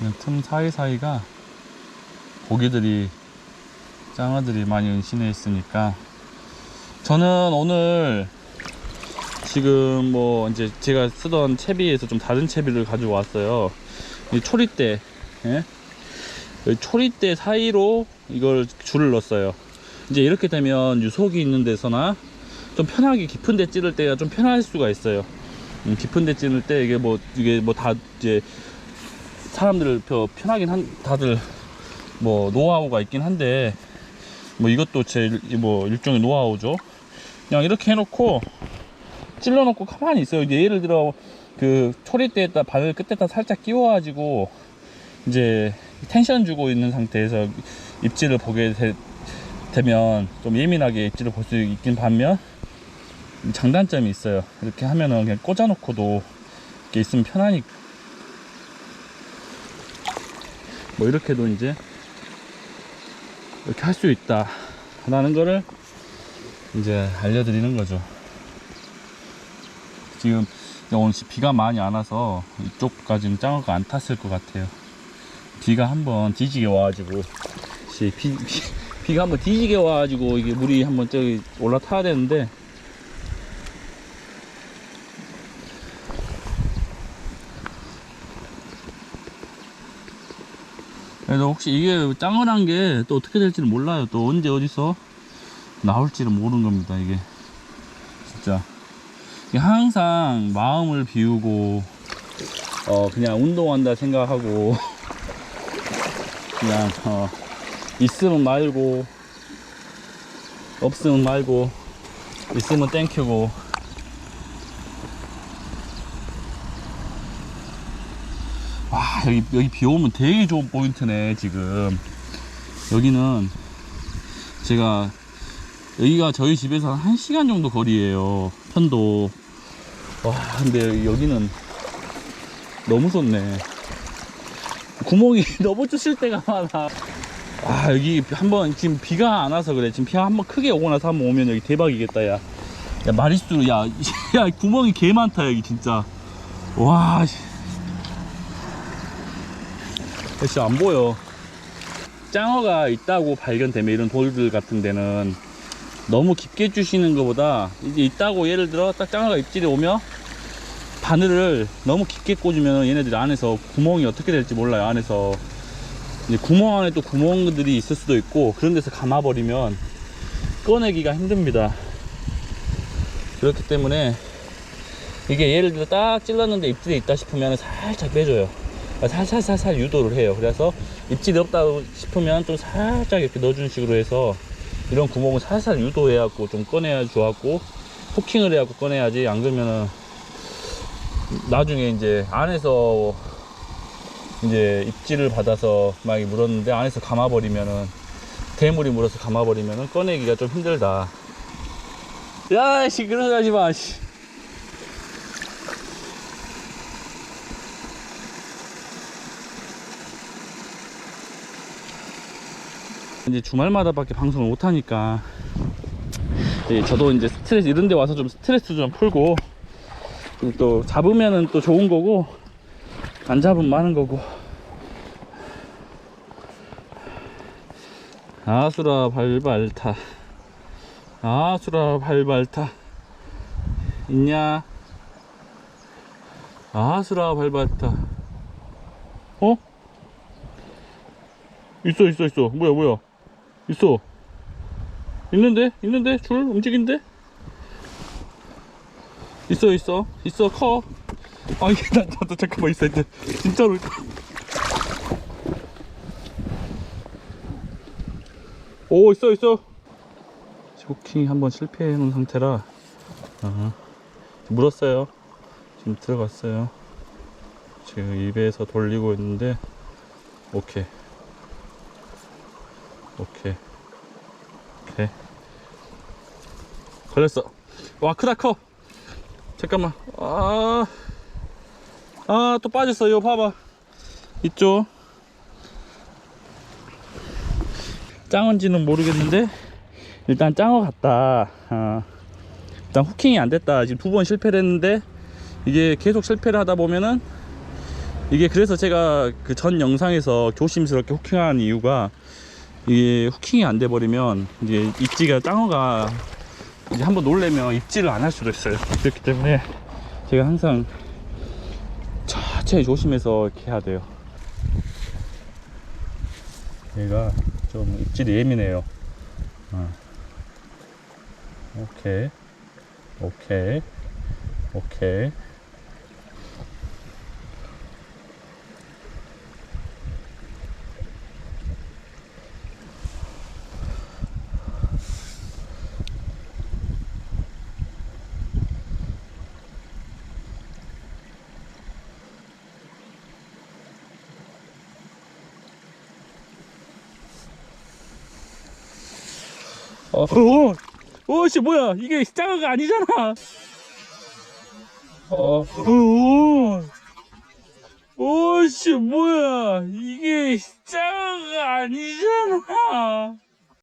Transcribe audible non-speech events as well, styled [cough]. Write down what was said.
그냥 틈 사이사이가 고기들이 짱어들이 많이 은신해 있으니까. 저는 오늘 지금 뭐 이제 제가 쓰던 채비에서 좀 다른 채비를 가지고 왔어요. 이 초리대 예? 이 초리대 사이로 이걸 줄을 넣었어요. 이제 이렇게 되면 유속이 있는 데서나 좀 편하게 깊은 데 찌를 때가 좀 편할 수가 있어요. 음, 깊은 데 찌를 때 이게 뭐 이게 뭐 다 이제 사람들 더 편하긴 한 다들 뭐 노하우가 있긴 한데 뭐 이것도 제 뭐 일종의 노하우죠. 그냥 이렇게 해놓고 찔러 놓고 가만히 있어요. 이제 예를 들어 그 초리대에다 바늘 끝에다 살짝 끼워 가지고 이제 텐션 주고 있는 상태에서 입질을 보게 되, 되면 좀 예민하게 입질을 볼 수 있긴 반면 장단점이 있어요. 이렇게 하면은 그냥 꽂아 놓고도 이렇게 있으면 편하니까 뭐 이렇게도 이제 이렇게 할 수 있다 라는 거를 이제 알려드리는 거죠. 지금 오늘 비가 많이 안 와서 이쪽까지는 짱어가 안 탔을 것 같아요. 비가 한번 뒤지게 와가지고 시- 비, 비, [laughs] 비가 한번 뒤지게 와가지고 이게 물이 한번 저기 올라타야 되는데 그래서 혹시 이게 짱어란 게또 어떻게 될지는 몰라요. 또 언제 어디서 나올지를 모르는 겁니다. 이게 진짜 이게 항상 마음을 비우고 어 그냥 운동한다 생각하고 [laughs] 그냥 어 있으면 말고 없으면 말고 있으면 땡큐고 와 여기 여기 비 오면 되게 좋은 포인트네 지금. 여기는 제가 여기가 저희 집에서 한 1시간 정도 거리에요 편도. 와 근데 여기는 너무 좋네. 구멍이 [laughs] 너무 쑤실 때가 많아. 아 여기 한번 지금 비가 안 와서 그래. 지금 비가 한번 크게 오고 나서 한번 오면 여기 대박이겠다 야, 야 마리수로 야, [laughs] 야 구멍이 개 많다 여기 진짜. 와 씨. 역시 안 보여. 짱어가 있다고 발견되면 이런 돌들 같은 데는 너무 깊게 주시는 것보다 이제 있다고 예를 들어 딱 짱어가 입질에 오면 바늘을 너무 깊게 꽂으면 얘네들이 안에서 구멍이 어떻게 될지 몰라요. 안에서 이제 구멍 안에 또 구멍들이 있을 수도 있고 그런 데서 감아버리면 꺼내기가 힘듭니다. 그렇기 때문에 이게 예를 들어 딱 찔렀는데 입질에 있다 싶으면 살짝 빼줘요. 살살살살 유도를 해요. 그래서 입질이 없다고 싶으면 좀 살짝 이렇게 넣어주는 식으로 해서 이런 구멍을 살살 유도해갖고 좀 꺼내야 좋았고 후킹을 해갖고 꺼내야지 안 그러면은 나중에 이제 안에서 이제 입질을 받아서 막 물었는데 안에서 감아버리면은 대물이 물어서 감아버리면은 꺼내기가 좀 힘들다. 야씨 그러지 하지 마. 씨. 이제 주말마다밖에 방송을 못 하니까 예, 저도 이제 스트레스 이런 데 와서 좀 스트레스 좀 풀고 또 잡으면은 또 좋은 거고 안 잡으면 많은 거고. 아수라 발발타. 아수라 발발타. 있냐? 아수라 발발타. 어? 있어 있어 있어. 뭐야 뭐야 있어. 있는데? 있는데? 줄? 움직인데? 있어 있어. 있어 커. 아 이게 나 나도 잠깐만 있어 있어 진짜로. 오 있어 있어. 쇼킹 한번 실패해 놓은 상태라. 어, 물었어요. 지금 들어갔어요. 지금 입에서 돌리고 있는데 오케이 오케이. 오케이. 걸렸어. 와 크다 커. 잠깐만. 아 아 또 빠졌어. 이거 봐봐. 있죠 짱언지는 모르겠는데 일단 짱어 같다. 어. 일단 후킹이 안 됐다. 지금 두 번 실패를 했는데 이게 계속 실패를 하다 보면은 이게 그래서 제가 그 전 영상에서 조심스럽게 후킹한 이유가 이게 후킹이 안 돼 버리면 이제 입지가 짱어가 이제 한번 놀래면 입질을 안할 수도 있어요. 그렇기 때문에 제가 항상 천천히 조심해서 이렇게 해야 돼요. 얘가 좀 입질이 예민해요. 어. 오케이, 오케이, 오케이. 어, 오, 오, 씨, 뭐야? 이게 짱어가 아니잖아. 어, 오, 오, 씨, 뭐야? 이게 짱어가 아니잖아.